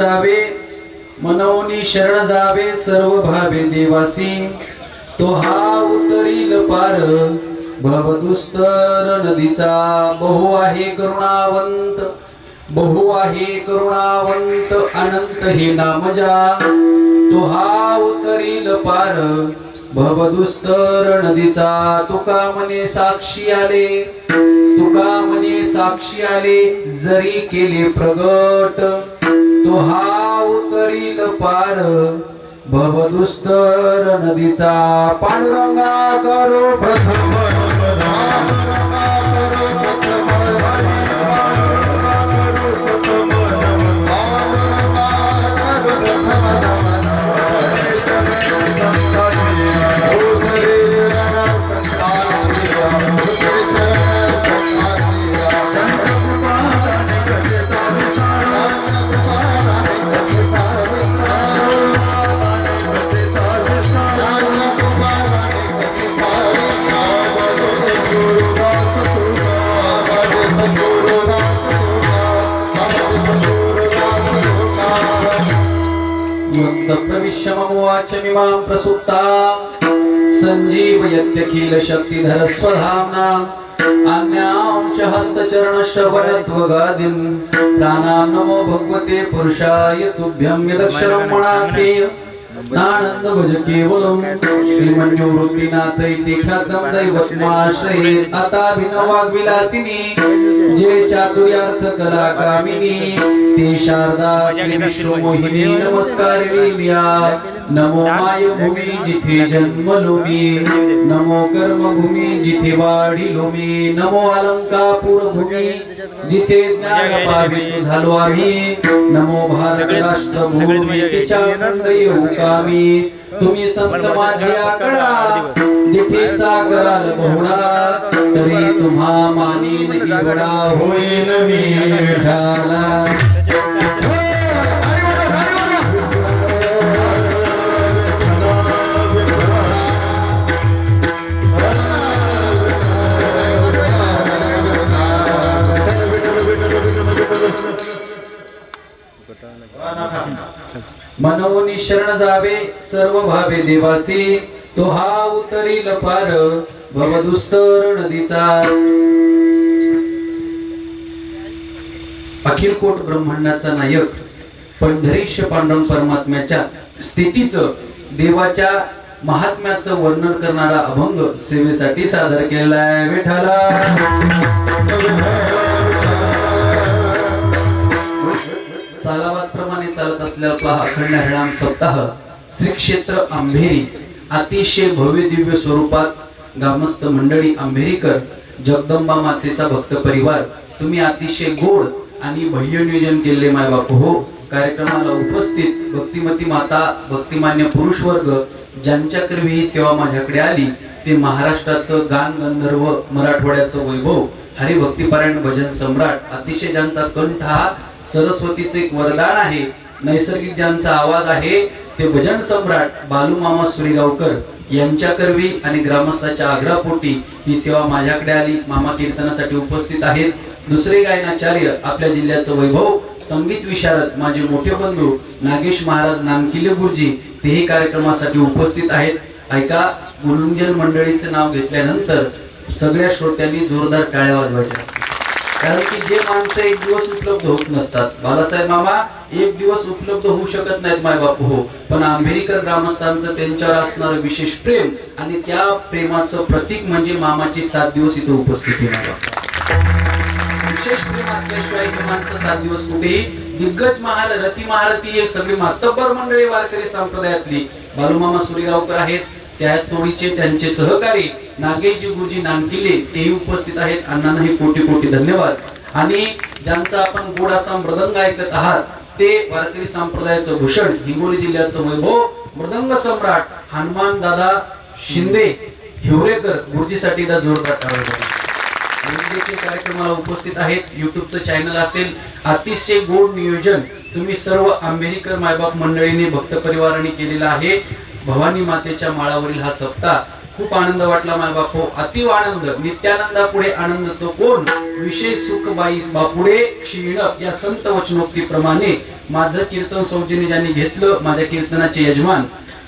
जावे मनवनी शरण जावे सर्व भावे देवासी. तो हा उतरील पार भवदुस्तर नदीचा. बहु आहे करुणावंत बहु आहे करुणावंत अनंत हे नामजा. तो हा उतरील पार भवदुस्तर नदीचा. तुका मने साक्षी आले तुका मने साक्षी आले जरी केले प्रगट. तो हा उतरील पार. भवदुस्तर नदीचा पांडुरंगा करो प्रथम. सञ्जीवयत्यखिल शक्तिधर स्वधाम्ना अन्यांश हस्तचरण श्रवणत्वगादिं प्राणां नमो भगवते पुरुषाय तुभ्यं यदक्षरं मणाखेय नानंद भज केवलम। श्रीमन्योवृत्तीनाथ इति ख्यातम दैवत्माश्रये अताभिनवाग्विलासिनी। जे चातुर्यार्थ कलाकामिनी। ते शारदा श्री विश्वमोहिनी नमस्कारिणी मिया नमो माय भूमी जिथे जन्मलो मी नमो कर्म भूमी जिथे वाढिलो मी नमो अलंकापूर भूमी जिथे ज्ञान पावित झालो आम्ही नमो भारत राष्ट्र भूमी तिच्या खंड येऊ कामी. तुम्ही संत माझे आकडा जिथेचा कराल बहुडा तरी तुम्हा मानीन इवडा होईन मी विठाला मनवनी शरण जावे सर्व भावे देवासी. तो हा उतरी लफार भवदुस्तर नदीचा. अखिल कोट ब्रह्मांडाचा नायक पंढरीश पांडुरंग परमात्म्याच्या स्थितीचं देवाच्या महात्म्याचं वर्णन करणारा अभंग सेवेसाठी सादर केलेला आहे. विठाला सालाबाद चालत असल्याचा अखंड हरिणाम सप्ताह श्री क्षेत्र आंबेरी अतिशय भव्य दिव्य स्वरूपात ग्रामस्थ मंडळी आंभेरीकर जगदंबा मातेचा भक्त परिवार तुम्ही अतिशय गोड आणि भव्य नियोजन केले माय बापू हो. कार्यक्रमाला उपस्थित भक्तिमती माता भक्तिमान्य पुरुष वर्ग ज्यांच्याकरवी ही सेवा माझ्याकडे आली ते महाराष्ट्राचं गान गंधर्व मराठवाड्याचं वैभव हरिभक्तिपारायण भजन सम्राट अतिशय ज्यांचा कंठ हा सरस्वतीचं एक वरदान आहे नैसर्गिक ज्यांचा आवाज आहे ते भजन सम्राट बालूमामा सुरेगावकर यांच्याकरवी आणि ग्रामस्थाच्या आग्रहापोटी ही सेवा माझ्याकडे आली. मामा कीर्तनासाठी उपस्थित आहेत. दुसरे गायनाचार्य आपल्या जिल्ह्याचं वैभव संगीत विशारद माझे मोठे बंधू नागेश महाराज नानकिले गुरुजी तेही कार्यक्रमासाठी उपस्थित आहेत. ऐका गुरुंजन मंडळीचं नाव घेतल्यानंतर सगळ्या श्रोत्यांनी जोरदार टाळ्या वाजवायच्या. असतात. कारण की जे माणसं एक दिवस उपलब्ध होत नसतात. बालासाहेब मामा एक दिवस उपलब्ध होऊ शकत नाहीत माय बापू हो. पण आंबेरीकर ग्रामस्थांचं त्यांच्यावर असणारं विशेष प्रेम आणि त्या प्रेमाचं प्रतीक म्हणजे मामाची सात दिवस इथं उपस्थिती माय विशेष प्रेम असल्याशिवाय ही माणसं सात दिवस कुठेही दिग्गज महाल रती महारथी हे सगळी मातब्बर मंडळी वारकरी संप्रदायातली. बालूमामा सुरेगावकर आहेत. त्या तोडीचे त्यांचे सहकारी नागेशजी गुरुजी नानकिले तेही उपस्थित आहेत. अण्णांनाही कोटी कोटी धन्यवाद. आणि ज्यांचा आपण गोड असा मृदंग ऐकत आहात ते वारकरी संप्रदायाचं भूषण हिंगोली जिल्ह्याचं वैभव मृदंग सम्राट हनुमान दादा शिंदे हिवरेकर गुरुजीसाठी जोरदार कार्यक्रमाला उपस्थित आहेत. युट्यूबचं चॅनल असेल अतिशय गोड नियोजन तुम्ही सर्व आंबेरीकर मायबाप मंडळीने भक्त परिवाराने केलेलं आहे. भवानी मातेच्या माळावरील हा सप्ताह खूप आनंद वाटला माय बापू. अतिव आनंद. नित्यानंदा पुढे आनंद तो कोण? विषय सुख बाई बापुडे क्षीण या संत वचनोक्तीप्रमाणे माझं कीर्तन सौजन्य ज्यांनी घेतलं माझ्या कीर्तनाचे यजमान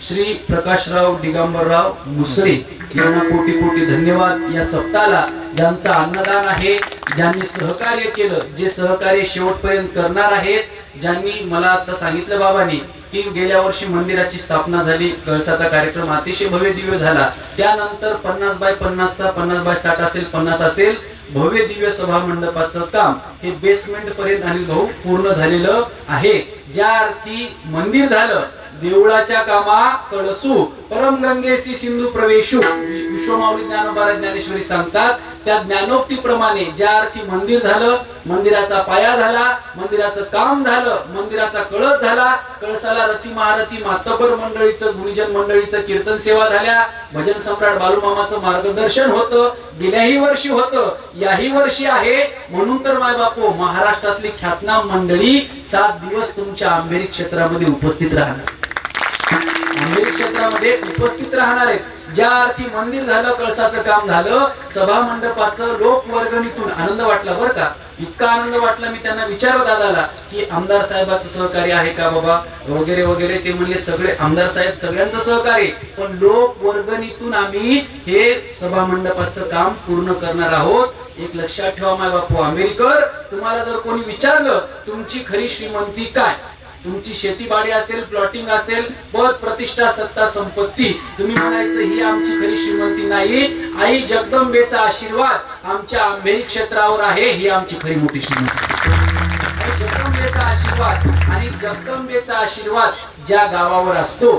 श्री प्रकाशराव दिगंबरराव मुसरे यांना कोटी कोटी धन्यवाद. या सप्ताहाला ज्यांचं अन्नदान आहे ज्यांनी सहकार्य केलं जे सहकार्य शेवटपर्यंत करणार आहेत ज्यांनी मला आता सांगितलं बाबांनी की गेल्या वर्षी मंदिराची स्थापना झाली कळसाचा कार्यक्रम अतिशय भव्य दिव्य झाला. त्यानंतर पन्नास बाय पन्नासचा पन्नास बाय साठ असेल पन्नास असेल भव्य दिव्य सभा मंडपाचं काम हे बेसमेंट पर्यंत अनिल भाऊ पूर्ण झालेलं आहे. ज्या अर्थी मंदिर झालं देवळाच्या कामा कळसू परमगंगेसी सिंधू प्रवेशू. विश्वमाऊली ज्ञानोबारा ज्ञानेश्वरी सांगतात त्या ज्ञानोक्तीप्रमाणे ज्या अर्थी मंदिर झालं मंदिराचा पाया झाला मंदिराचं काम झालं मंदिराचा कळस झाला कळसाला रती महारथी मातबर मंडळीचं गुणीजन मंडळीचं कीर्तन सेवा झाल्या भजन सम्राट बालूमामाचं मार्गदर्शन होतं गेल्याही वर्षी होतं याही वर्षी आहे. म्हणून तर माय बापू महाराष्ट्रातली ख्यातनाम मंडळी सात दिवस तुमच्या आंबेरी क्षेत्रामध्ये उपस्थित राहणार. आंबेरी क्षेत्रामध्ये उपस्थित राहणार आहेत. ज्या अर्थी मंदिर झालं कळसाचं काम झालं सभा मंडपाचं लोकवर्गणीतून आनंद वाटला बरं का? इतका आनंद वाटला मी त्यांना विचारत दादाला की आमदार साहेबाचं सहकार्य आहे का बाबा? वगैरे वगैरे. ते म्हणले सगळे आमदार साहेब सगळ्यांचं सहकार्य पण लोक वर्गणीतून आम्ही हे सभा मंडपाचं काम पूर्ण करणार आहोत. एक लक्षात ठेवा माय बापू. आंबेडकर तुम्हाला जर कोणी विचारलं तुमची खरी श्रीमंती काय? तुमची शेतीबाडी असेल प्लॉटिंग असेल पद प्रतिष्ठा सत्ता संपत्ती. तुम्ही म्हणायचं ही आमची खरी श्रीमंती नाही. आई जगदंबेचा आशीर्वाद आमच्या आंबेरी क्षेत्रावर आहे. ही आमची खरी मोठी श्रीमंती. जगदंबेचा आशीर्वाद आणि जगदंबेचा आशीर्वाद ज्या गावावर असतो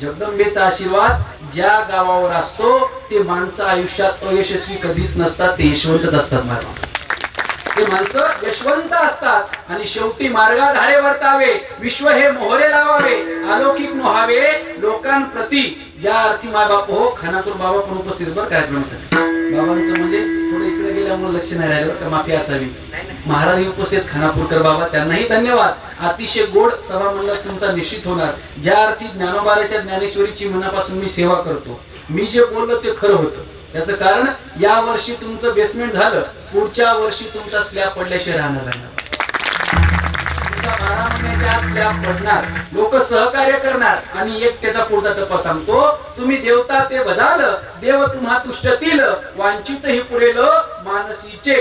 जगदंबेचा आशीर्वाद ज्या गावावर असतो ते माणसं आयुष्यात अयशस्वी कधीच नसतात ते यशवंतच असतात मला ते माणसं यशवंत असतात. आणि शेवटी मार्गाधारे वर्तावे विश्व हे मोहरे लावावे अलौकिक मोहावे लोकांप्रती. ज्या अर्थी माय बाप हो खानापूर बाबा पण उपस्थित बरं कार्यक्रमासाठी बाबांचं म्हणजे थोडं इकडे गेल्यामुळे लक्ष नाही राहिलं तर का माफी असावी. महाराज उपस्थित खानापूरकर बाबा त्यांनाही धन्यवाद. अतिशय गोड सभा मंडळ तुमचा निश्चित होणार. ज्या अर्थी ज्ञानोबाराच्या ज्ञानेश्वरीची मनापासून मी सेवा करतो. मी जे बोललो ते खरं होतं. याचं कारण या वर्षी तुमचं बेसमेंट झालं पुढच्या वर्षी तुमचा स्लॅब पडल्याशिवाय राहणार नाही. बारा महिन्याच्या स्लॅब पडणार लोक सहकार्य करणार आणि एक त्याचा पुढचा टप्पा सांगतो तुम्ही देवता ते बजाल देव तुम्हा तुष्टतील वांछित ही पुरेल मानसीचे.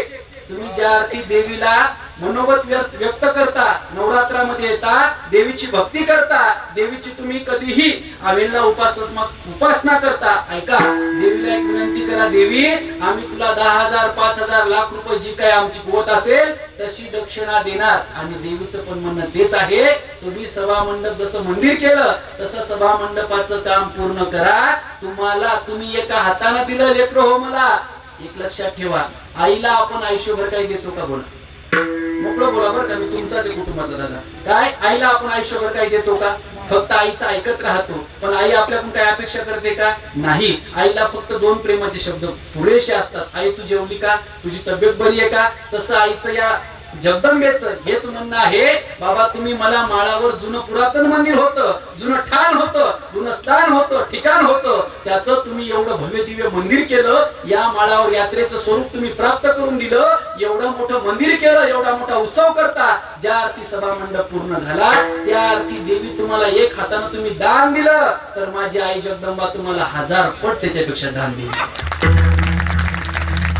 तुम्ही ज्या अर्थी देवीला मनोगत व्यक्त करता नवरात्रामध्ये येता देवीची भक्ती करता देवीची तुम्ही कधीही आवेला उपासनात्मक उपासना करता ऐका देवीला एक विनंती करा देवी आम्ही तुला दहा हजार पाच हजार लाख रुपये जी काय आमची कुवत असेल तशी दक्षिणा देणार. आणि देवीचं पण म्हणणं तेच आहे तुम्ही सभा मंडप जसं मंदिर केलं तसं सभा मंडपाचं काम पूर्ण करा. तुम्हाला तुम्ही एका हाताने दिलं लेकर हो मला. एक लक्षात ठेवा. आईला आपण आयुष्यभर काही देतो का बोला? मोकळं बोला बरं का मी तुमचाच कुटुंबातला दादा. काय? आईला आपण आयुष्यभर काही देतो का? फक्त आईचं ऐकत राहतो. पण आई आपल्याकडून काय अपेक्षा करते का? नाही. आईला फक्त दोन प्रेमाचे शब्द पुरेसे असतात. आई तू जेवली का? तुझी तब्येत बरी आहे का? तसं आईचं या जगदंबेचं हेच म्हणणं आहे बाबा तुम्ही मला माळावर जुनं पुरातन मंदिर होतं जुनं ठाण होतं जुनं स्थान होतं ठिकाण होतं त्याचं तुम्ही एवढं भव्य दिव्य मंदिर केलं या माळावर यात्रेचं स्वरूप तुम्ही प्राप्त करून दिलं एवढं मोठं मंदिर केलं एवढा मोठा उत्सव करता ज्या अर्थी सभा मंडप पूर्ण झाला त्या अर्थी देवी तुम्हाला एक हातानं तुम्ही दान दिलं तर माझी आई जगदंबा तुम्हाला हजार पट त्याच्यापेक्षा दान दिली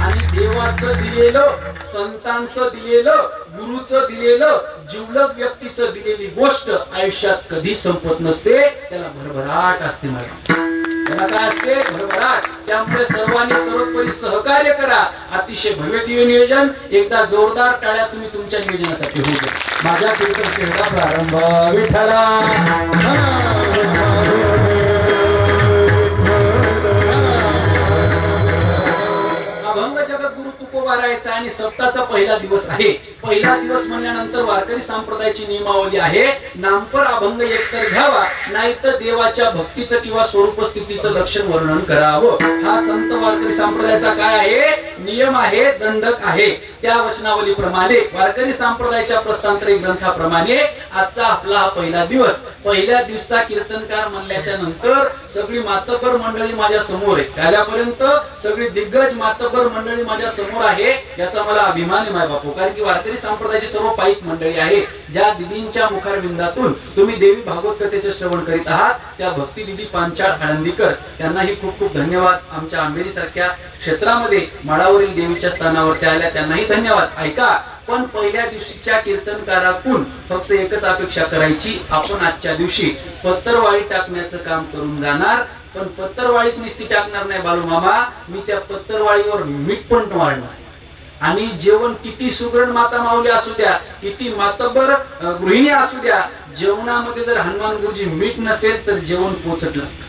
आणि देवाचं दिलेलं संतांचं दिलेलं गुरुचं दिलेलं जिवलग व्यक्तीचं दिलेली गोष्ट आयुष्यात कधी संपत नसते. त्याला भरभराट असते मॅडम. त्याला काय असते? भरभराट. त्यामुळे सर्वांनी सर्वोपरी सहकार्य करा. अतिशय भव्य नियोजन. एकदा जोरदार टाळ्या तुम्ही तुमच्या नियोजनासाठी होऊ द्या. माझ्या कीर्तन प्रारंभ विठ्ठला जगद्गुरु आणि सप्ताचा पहिला दिवस आहे. पहिला दिवस म्हणल्यानंतर वारकरी संप्रदायाची नियमावली आहे नामपर अभंग एकतर घ्यावा नाहीतर देवाच्या भक्तीचं किंवा स्वरूप स्थितीचं लक्षण वर्णन करावं. हा संत वारकरी संप्रदायाचा काय आहे? नियम आहे दंडक आहे. त्या वचनावलीप्रमाणे वारकरी संप्रदायाच्या प्रस्थांतरी ग्रंथाप्रमाणे आजचा आपला हा पहिला दिवस. पहिल्या दिवसा कीर्तनकार म्हणल्याच्या नंतर सगळी मातबर मंडळी माझ्यासमोर आहे त्याल्यापर्यंत सगळी दिग्गज मातबर मंडळी माझ्यासमोर आहे याचा मला अभिमान आहे माय बापू. कारण की वारकरी संप्रदायाची सर्व पाईक मंडळी आहे ज्या दिदींच्या मुखारविंदातून तुम्ही देवी भागवत कथेचे श्रवण करीत आहात त्या भक्ती दिदी पांचाळ आळंदीकर त्यांनाही खूप खूप धन्यवाद. आमच्या आंबेरी सारख्या क्षेत्रामध्ये माळावरील देवीच्या स्थानावर त्या आल्या त्यांनाही धन्यवाद. ऐका पण पहिल्या दिवशीच्या कीर्तनकारातून फक्त एकच अपेक्षा करायची आपण आजच्या दिवशी पत्तरवाळी टाकण्याचं काम करून जाणार. पण पत्तरवाळीच नुसती टाकणार नाही बालू मामा मी त्या पत्तरवाळीवर मीठ पण मारणार. आणि जेवण किती सुगरण माता माऊली असू द्या किती मातबर गृहिणी असू द्या जेवणामध्ये जर हनुमान गुरुजी मीठ नसेल तर जेवण पोचट लागत.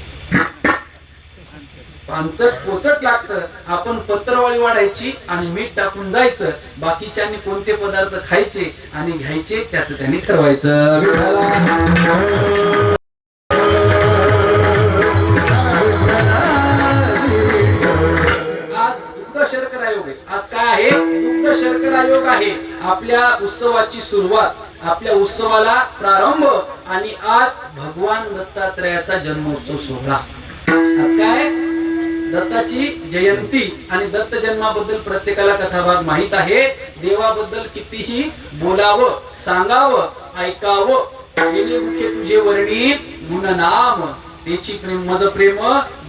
पांचट पोचट लागतं. आपण पत्रवाळी वाढायची आणि मीठ टाकून जायचं. बाकीच्यांनी कोणते पदार्थ खायचे आणि घ्यायचे त्याचं त्यांनी ठरवायचं. आहे. दुग्ध शर्करा योग आहे. आपल्या उत्सवाची सुरुवात आपल्या उत्सवाला प्रारंभ आणि आज भगवान दत्तात्रयाचा जन्मोत्सव सोहळा. आज काय? दत्ताची जयंती आणि दत्त जन्माबद्दल प्रत्येकाला कथाभाग माहीत आहे. देवाबद्दल कितीही बोलावं सांगावं ऐकावं गेले मुखे तुझे वर्णी गुणनाम त्याची प्रेम माझं प्रेम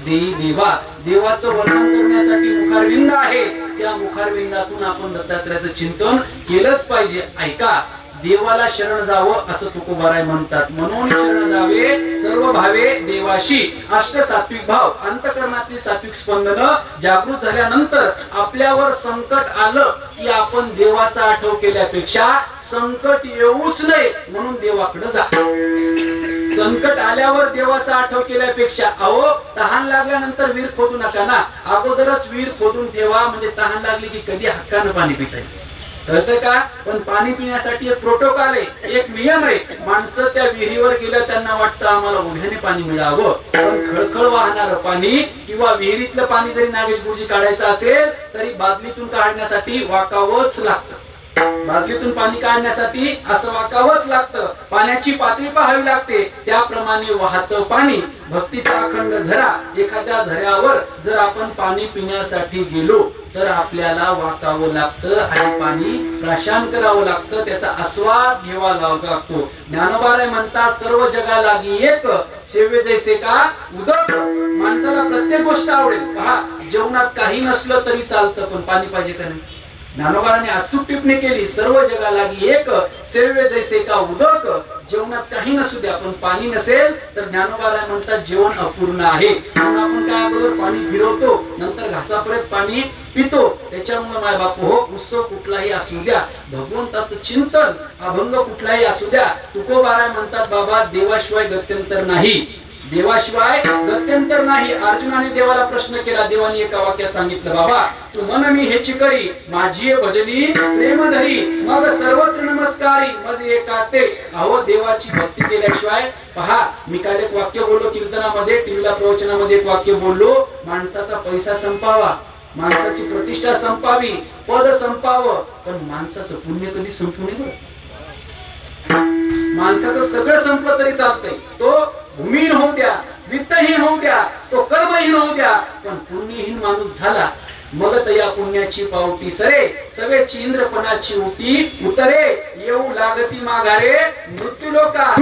देई देवा. देवाचं वर्णन करण्यासाठी मुखारविंद आहे. त्या मुखारविंदातून आपण दत्तात्रयाचं चिंतन केलंच पाहिजे. ऐका देवाला शरण जावं असं तुकोबाराय म्हणतात. म्हणून शरण जावे सर्व भावे देवाशी. अष्ट सात्विक भाव. अंतकरणातील सात्विक स्पंदन जागृत झाल्यानंतर आपल्यावर संकट आलं की आपण देवाचा आठव केल्यापेक्षा संकट येऊच नये म्हणून देवाकडे जा. संकट आल्यावर देवाचा आठव केल्यापेक्षा अहो तहान लागल्यानंतर वीर खोदू नका ना. अगोदरच वीर खोदून ठेवा म्हणजे तहान लागली की कधी हक्कानं पाणी पिता येईल. कळतं का? पण पाणी पिण्यासाठी एक प्रोटोकॉल आहे एक नियम आहे. माणसं त्या विहिरीवर गेलं त्यांना वाटतं आम्हाला उभ्याने पाणी मिळावं. पण खळखळ वाहणार पाणी किंवा विहिरीतलं पाणी जरी नागेश गुरुजी काढायचं असेल तरी बादलीतून काढण्यासाठी वाकावंच लागतं. बादलीतून पाणी काढण्यासाठी असं वाकावंच लागतं. पाण्याची पातळी पाहावी लागते. त्याप्रमाणे वाहत पाणी. भक्तीचा अखंड झरा एखाद्या झऱ्यावर जर आपण पाणी पिण्यासाठी गेलो तर आपल्याला वाकावं लागतं आणि पाणी प्राशान करावं लागतं. त्याचा आस्वाद घ्यावा लागतो. ज्ञानोबाराय म्हणतात सर्व जगालागी एक. सेवे जैसे का उदक. माणसाला प्रत्येक गोष्ट आवडेल. पहा जेवणात काही नसलं तरी चालतं पण पाणी पाहिजे का नाही? ज्ञानोबाराने अचूक टिप्पणी केली सर्व जगाला एक सेवे जैसे का उदक जेवणात काही नसू द्या पण पाणी नसेल तर ज्ञानोबाराय म्हणतात जेवण अपूर्ण आहे. म्हणून आपण काय अगोदर पाणी फिरवतो नंतर घासापर्यंत पाणी पितो. त्याच्यामुळे माय बापू हो उत्सव कुठलाही असू द्या भगवंताचं चिंतन अभंग कुठलाही असू द्या तुकोबाराय म्हणतात बाबा देवाशिवाय गत्यंतर नाही. देवाशिवाय गत्यंतर नाही. अर्जुनाने देवाला प्रश्न केला देवाने एका वाक्यात सांगितलं बाबा तू मन मी हे करी माझी भजनी प्रेम धरी मग सर्वत्र नमस्कारी मज एकाते. अहो देवाची भक्ती केल्याशिवाय पहा मी काल एक वाक्य बोललो कीर्तनामध्ये टीव्हीला प्रवचनामध्ये एक वाक्य बोललो माणसाचा पैसा संपावा माणसाची प्रतिष्ठा संपावी पद संपावं. पण माणसाचं पुण्य कधी संपू नये माणसाचं सगळं संपलं तरी चालतंय. तो भूमीहीन होऊ द्या वित्तहीन होऊ द्या तो कर्महीन होऊ द्या पण पुण्यहीन माणूस झाला. मग या पुण्याची पावटी सरे सगळ्याची इंद्रपणाची उटी उतरे. येऊ लागती माघारे मृत्यू लोका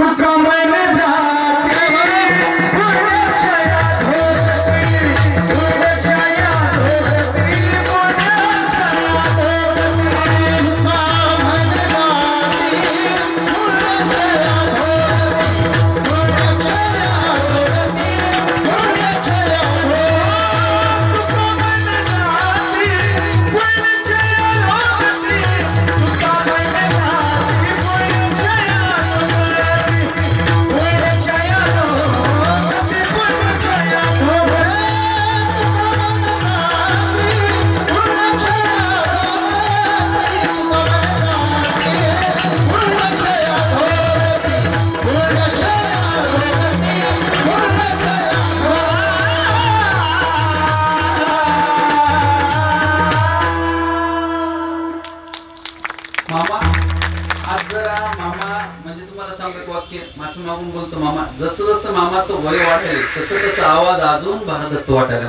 जबरदस्त असतो वाटायला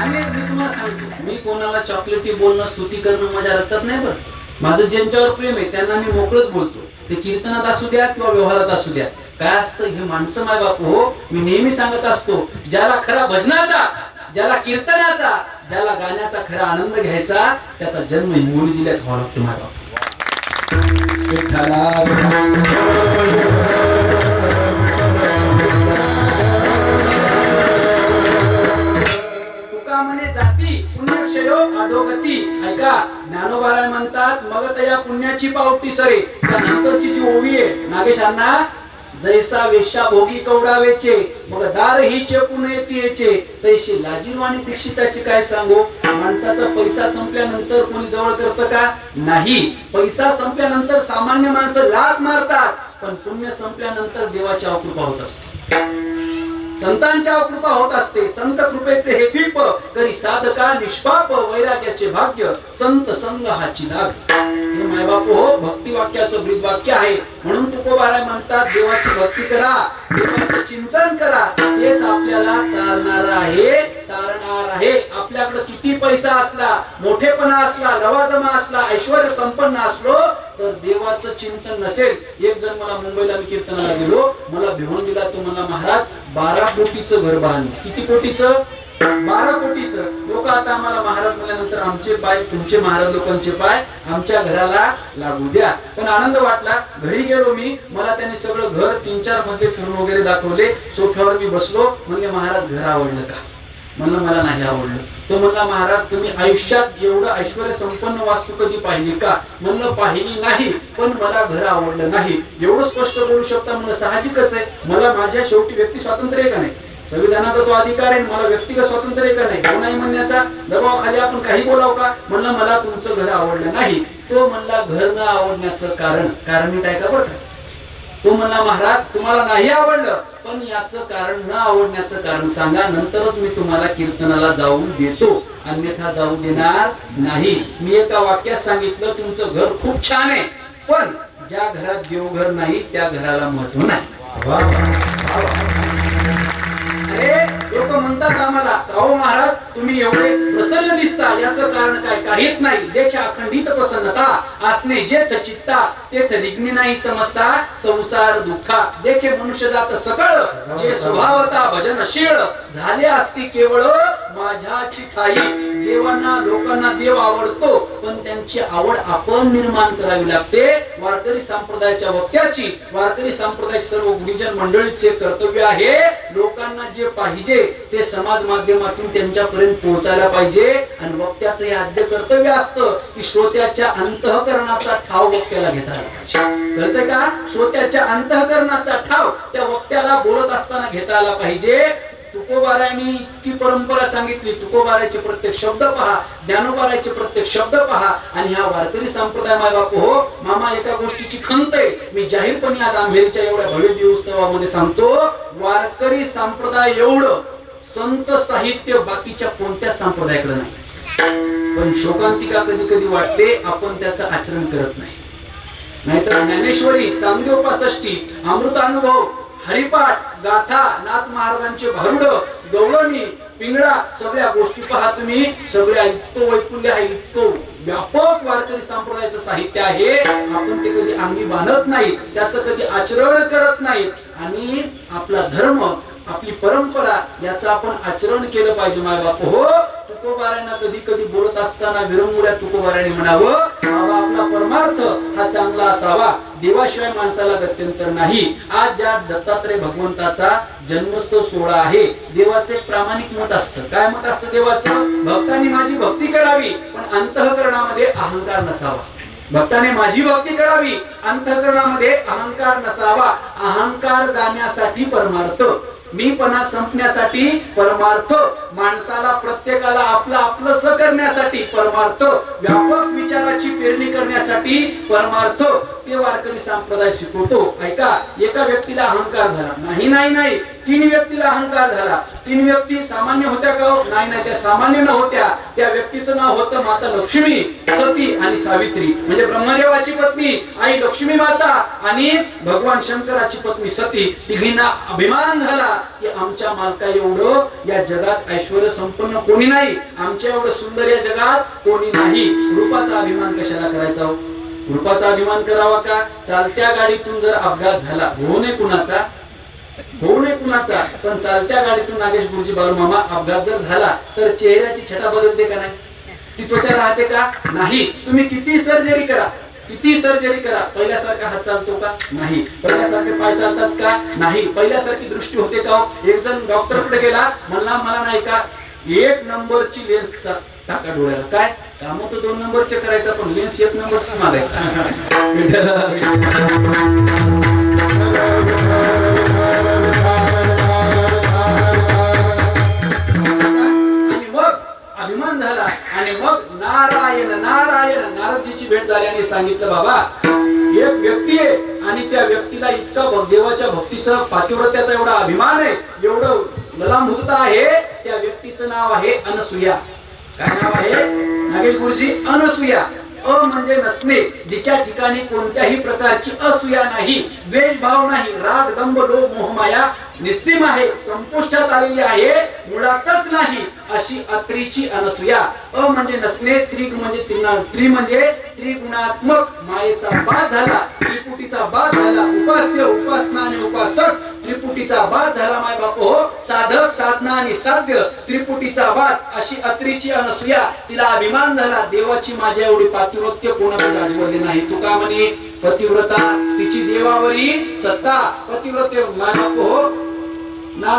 आणि मी तुम्हाला सांगतो मी कोणाला चॉकलेटी बोलणं स्तुती करणं माझ्या रक्तात नाही बरं. माझं ज्यांच्यावर प्रेम आहे त्यांना मी मोकळच बोलतो. ते कीर्तनात असू द्या किंवा व्यवहारात असू द्या. काय असतं हे माणसं माय बापू हो. मी नेहमी सांगत असतो ज्याला खरा भजनाचा ज्याला कीर्तनाचा ज्याला गाण्याचा खरा आनंद घ्यायचा त्याचा जन्म हिंगोली जिल्ह्यात व्हावा लागतो माय बापू. पुण्यक्षयो अधोगती. ऐका ज्ञानोबाराय म्हणतात मग त्या पुण्याची पावती सरे. त्यानंतरची जी ओवी आहे नागेशांना जैसा वेशा भोगी कवडावेचे मग दार ही पुणे येते तैशी लाजीरवाणी दीक्षिताची काय सांगू? माणसाचा पैसा संपल्यानंतर कोणी जवळ करतं का? नाही. पैसा संपल्यानंतर सामान्य माणसं लाट मारतात पण पुण्य संपल्यानंतर देवाची अकृपा होत असते. संतांच्या कृपा होत असते. संत कृपेचे हे दीप करी साधका निष्पाप वैराग्याचे भाग्य संत संघ हा लाभ हे मायबाप हो भक्ती वाक्याचं ब्रीद वाक्य आहे. म्हणून तुकोबाराय म्हणतात देवाची भक्ती करा देवाचं चिंतन करा. तेच आपल्याला तारणार आहे तारणार आहे. आपल्याकडे किती पैसा असला मोठेपणा असला लवाजमा असला ऐश्वर संपन्न असलो तर देवाचं चिंतन नसेल एक जण मला मुंबईला मी कीर्तनाला गेलो मला भिवून दिला तो मला महाराज बारा कोटीचं घर बांध. किती कोटीचं? बारा कोटीचं. लोक आता आम्हाला महाराज म्हणल्यानंतर आमचे पाय तुमचे महाराज लोकांचे पाय आमच्या घराला लागू द्या. पण आनंद वाटला घरी गेलो मी मला त्यांनी सगळं घर तीन चारमध्ये फिरून वगैरे दाखवले. सोफ्यावर मी बसलो म्हणले महाराज घर आवडलं का? म्हणलं मला नाही आवडलं. तो म्हणला महाराज तुम्ही आयुष्यात एवढं ऐश्वर संपन्न वास्तू कधी पाहिली का? म्हणलं पाहिली नाही पण मला घर आवडलं नाही. एवढं स्पष्ट बोलू शकता म्हणलं साहजिकच आहे. मला माझ्या शेवटी व्यक्ती स्वातंत्र्य आहे का नाही? संविधानाचा तो अधिकार आहे मला व्यक्तिगत स्वातंत्र्य आहे का नाही? हो नाही म्हणण्याचा दबावाखाली आपण काही बोलाव का? म्हणलं मला तुमचं घर आवडलं नाही. तो म्हणला घर न आवडण्याचं कारण कारण मी काय का बरं का. तो म्हणला महाराज तुम्हाला नाही आवडलं. पण याचं कारण न आवडण्याचं कारण सांगा नंतरच मी तुम्हाला कीर्तनाला जाऊन देतो. अन्यथा जाऊ देणार नाही. मी एका वाक्यात सांगितलं तुमचं घर खूप छान आहे पण ज्या घरात देवघर नाही त्या घराला महत्त्व नाही. अरे लोक म्हणतात आम्हाला राहू महाराज तुम्ही एवढे प्रसन्न दिसता याचं कारण काय काहीच नाही. देख्या अखंडित प्रसन्नता असणे जेथ चित्ता तेथ रिग्नी नाही समजता संसार दुःखा. देखे मनुष्य जात सकळ जे स्वभावता भजनशील झाले असती केवळ माझ्याची ठाई देवांना लोकांना देव आवडतो पण त्यांची आवड आपण निर्माण करावी लागते. वारकरी संप्रदायाच्या वक्त्याची वारकरी संप्रदायाची सर्व गुरुजन मंडळीचे कर्तव्य आहे लोकांना जे पाहिजे ते समाज माध्यमातून त्यांच्यापर्यंत पोहोचायला पाहिजे. आणि वक्त्याचं हे आद्य कर्तव्य असतं की श्रोत्याच्या अंतःकरणाचा ठाव वक्त्याला घेता पाहिजे. कळतंय का? श्रोत्याच्या अंतःकरणाचा ठाव त्या वक्त्याला बोलत असताना घेता आला पाहिजे. तुकोबारायांनी इतकी परंपरा सांगितली. तुकोबारायचे प्रत्येक शब्द पहा ज्ञानोबारायचे प्रत्येक शब्द पहा आणि हा वारकरी संप्रदाय माय बापू हो मामा एका गोष्टीची खंत आहे. मी जाहीरपणे आज आंबेरीच्या एवढ्या भव्य दिवसोत्सवामध्ये सांगतो वारकरी संप्रदाय एवढं संत साहित्य बाकीच्या कोणत्या संप्रदायाकडे नाही. पण शोकांतिका कधी कधी वाटते आपण त्याचं आचरण करत नाही. नाहीतर ज्ञानेश्वरी चांगदेव पासष्टी अमृतानुभव हरिपाठ गाथा नाथ महाराजांचे भारुड गवळणी पिंगळा सगळ्या गोष्टी पहा तुम्ही. सगळ्या इतकं वैकुल्य आहे इतकं व्यापक वारकरी संप्रदायाचं साहित्य आहे. आपण ते कधी अंगी बांधत नाही त्याचं कधी आचरण करत नाही. आणि आपला धर्म आपली परंपरा याचं आपण आचरण केलं पाहिजे माय बाप हो? तुकोबाऱ्यांना कधी कधी बोलत असताना विरंगुड्या तुकोबाराने म्हणावं बाबा आपला परमार्थ हा चांगला असावा. देवाशिवाय माणसाला गत्यंतर नाही. आज ज्या दत्तात्रय भगवंताचा जन्मोत्सव सोहळा आहे देवाचं प्रामाणिक मत असतं. काय मत असतं देवाचं? भक्तांनी माझी भक्ती करावी पण अंतःकरणामध्ये अहंकार नसावा. भक्ताने माझी भक्ती करावी अंतकरणामध्ये अहंकार नसावा. अहंकार जाण्यासाठी परमार्थ. मीपणा संपण्यासाठी परमार्थ माणसाला प्रत्येकाला आपलं आपलं करण्यासाठी परमार्थ व्यापक विचाराची पेरणी करण्यासाठी परमार्थ. ते वारकरी संप्रदाय शिकवतो. ऐका एका व्यक्तीला अहंकार झाला. नाही नाही नाही. तीन व्यक्तीला अहंकार झाला. तीन व्यक्ती सामान्य होत्या का हो? नाही नाही. त्या सामान्य न होत्या. त्या व्यक्तीचं नाव होतं माता लक्ष्मी सती आणि सावित्री. म्हणजे ब्रह्मदेवाची पत्नी आई लक्ष्मी माता आणि भगवान शंकराची पत्नी सती. तिघींना अभिमान झाला. की आमच्या मालका एवढं या जगात ऐश्वर संपन्न कोणी नाही. आमच्या एवढं सुंदर या जगात कोणी नाही. रूपाचा अभिमान कशाला करायचा हो? रूपाचा अभिमान करावा का? चालत्या गाडीतून जर अपघात झाला होऊ नये कुणाचा? होऊ नये कुणाचा? पण चालत्या गाडीतून नागेश गुरुजी बाळू मामा अपघात जर झाला तर चेहऱ्याची छटा बदलते का नाही? ती त्वचा राहते का? नाही. तुम्ही किती सर्जरी करा. किती सर्जरी करा? पहिल्यासारखा हात चालतो का? नाही. पहिल्यासारखे पाय चालतात का? नाही. पहिल्यासारखी दृष्टी होते का हो? एक जण डॉक्टरकडे गेला म्हणला मला नाही का एक नंबरची लेन्स टाका डोळ्याला. काय? काम तर दोन नंबरचे करायचा पण लेन्स एक नंबरची मागायचा. आणि मग अभिमान झाला. आणि मग नारायण नारायण नारदजीची भेट झाली आणि सांगितलं बाबा एक व्यक्ती आहे आणि त्या व्यक्तीला इतका देवाच्या भक्तीचं पातिव्रत्याचा एवढा अभिमान आहे एवढं ललामृतता आहे त्या व्यक्तीचं नाव आहे अनसुया. काय नाव आहे? नागेश गुरुजी अनसुया. अ म्हणजे नसणे जिच्या ठिकाणी कोणत्याही प्रकारची असूया नाही द्वेषभाव नाही राग दंभ लोभ मोहमाया निस्सीम आहे संपुष्टात आलेली आहे मुळातच नाही. अशी अत्रीची अनसूया. अ म्हणजे नसणे त्रिग म्हणजे त्रि म्हणजे त्रिगुणात्मक मायेचा बाद झाला त्रिपुटीचा बाद झाला. उपास्य उपासना आणि उपासक त्रिपुटीचा बाद झाला माय बाप. हो साधक साधना आणि साध्य त्रिपुटीचा बाद. अशी अत्रीची अनसुया. तिला अभिमान झाला. देवाची माझ्या एवढी पातिवृत्य कोणाला गाजवले नाही. तू का म्हणे? पतिव्रता. तिची देवावरी सत्ता. पतिव्रते माय बाप. हो ना